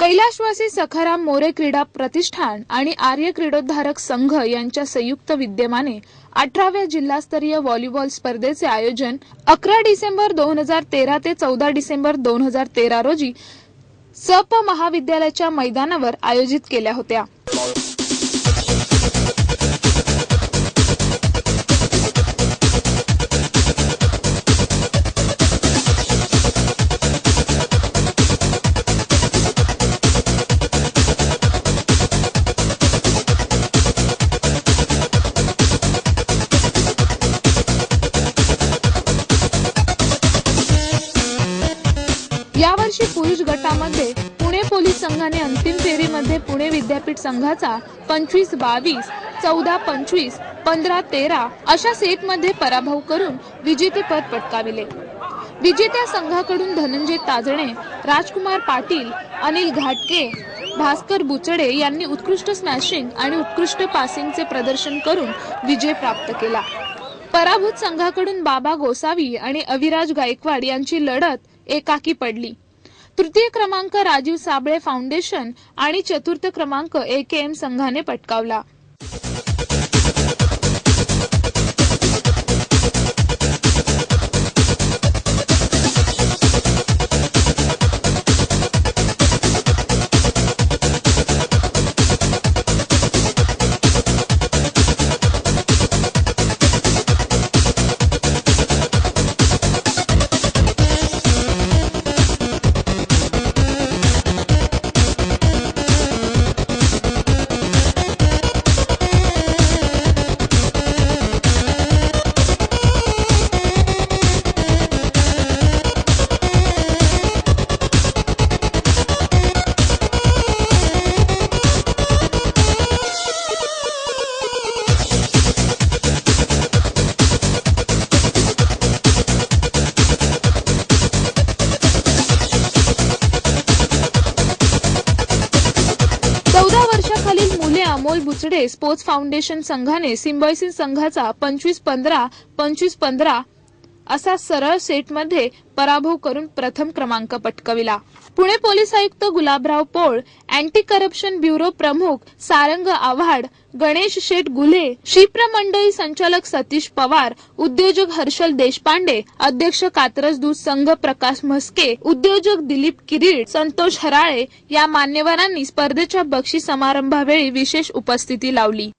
कैलाशवासी सखाराम मोरे क्रीडा प्रतिष्ठान आणि आर्य क्रीडोद्धारक संघ यांच्या संयुक्त विद्यमाने अठराव्या जिल्हास्तरीय व्हॉलीबॉल स्पर्धेचे आयोजन अकरा डिसेंबर दोन हजार तेरा ते चौदा डिसेंबर दोन हजार तेरा रोजी सप महाविद्यालयाच्या मैदानावर आयोजित केल्या होत्या. यावर्षी पुरुष गटामध्ये पुणे पोलीस संघाने अंतिम फेरीमध्ये पुणे विद्यापीठ संघाचा पंचवीस बावीस चौदा पंचवीस पंधरा तेरा अशा सेटमध्ये पराभव करून विजेतेपद पटकाविले. विजेत्या संघाकडून धनंजय ताजणे राजकुमार पाटील अनिल घाटके भास्कर बुचडे यांनी उत्कृष्ट स्मॅशिंग आणि उत्कृष्ट पासिंगचे प्रदर्शन करून विजय प्राप्त केला. पराभूत संघाकडून बाबा गोसावी आणि अविराज गायकवाड यांची लढत एकाकी पडली. तृतीय क्रमांक राजीव साबळे फाउंडेशन आणि चतुर्थ क्रमांक ए के एम संघाने पटकावला. अमोल बुचडे स्पोर्ट्स फाउंडेशन संघाने सिम्बॉयसिस संघाचा पंचवीस पंधरा पंचवीस पंधरा असा सरळ सेटमध्ये पराभव करून प्रथम क्रमांक पटकविला. पुणे पोलीस आयुक्त Gulabrao Pol anti corruption bureau प्रमुख सारंग आव्हाड गणेश शेठ गुल्हे क्षिप्र मंडळी संचालक सतीश पवार उद्योजक हर्षल देशपांडे अध्यक्ष कात्रज दूध संघ प्रकाश म्हस्के उद्योजक दिलीप किरीट संतोष हराळे या मान्यवरांनी स्पर्धेच्या बक्षीस समारंभावेळी विशेष उपस्थिती लावली.